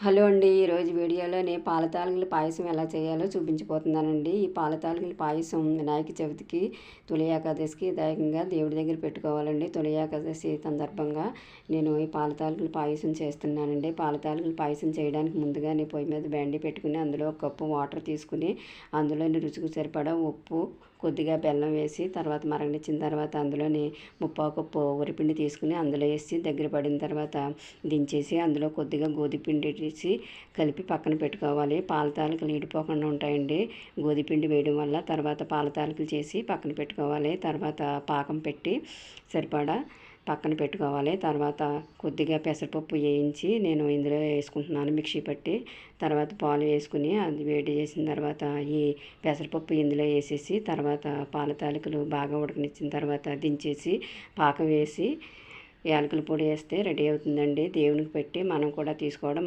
Hello అండి ఈరోజు వీడియోలో నేను పాల పాయసం ఎలా చేయాలో చూపించిపోతున్నానండి ఈ పాల పాయసం వినాయక చవితికి తొలి ఏకాదశికి దాయకంగా దేవుడి దగ్గర పెట్టుకోవాలండి. తొలి ఏకాదశి సందర్భంగా నేను ఈ పాల పాయసం చేస్తున్నానండి. పాల పాయసం చేయడానికి ముందుగా నేను పొయ్యి మీద బ్యాండీ పెట్టుకుని అందులో ఒక కప్పు వాటర్ తీసుకుని అందులోని రుచికి సరిపడా ఉప్పు కొద్దిగా బెల్లం వేసి తర్వాత మరగనిచ్చిన తర్వాత అందులోని ముప్పావు కప్పు వరిపిండి తీసుకుని అందులో వేసి దగ్గర పడిన తర్వాత దించేసి అందులో కొద్దిగా గోధుమపిండి తీసి కలిపి పక్కన పెట్టుకోవాలి. పాల తాలికలు ఈడిపోకుండా ఉంటాయండి. గోధుమపిండి వేయడం వల్ల తర్వాత పాల తాలికలు చేసి పక్కన పెట్టుకోవాలి. తర్వాత పాకం పెట్టి సరిపడా పక్కన పెట్టుకోవాలి. తర్వాత కొద్దిగా పెసరపప్పు వేయించి నేను ఇందులో వేసుకుంటున్నాను మిక్సీ పట్టి. తర్వాత పాలు వేసుకుని అది వేడి చేసిన తర్వాత ఈ పెసరపప్పు ఇందులో వేసేసి తర్వాత పాల తాలికలు బాగా ఉడకనిచ్చిన తర్వాత దించేసి పాకం వేసి యాలకుల పొడి వేస్తే రెడీ అవుతుందండి. దేవునికి పెట్టి మనం కూడా తీసుకోవడం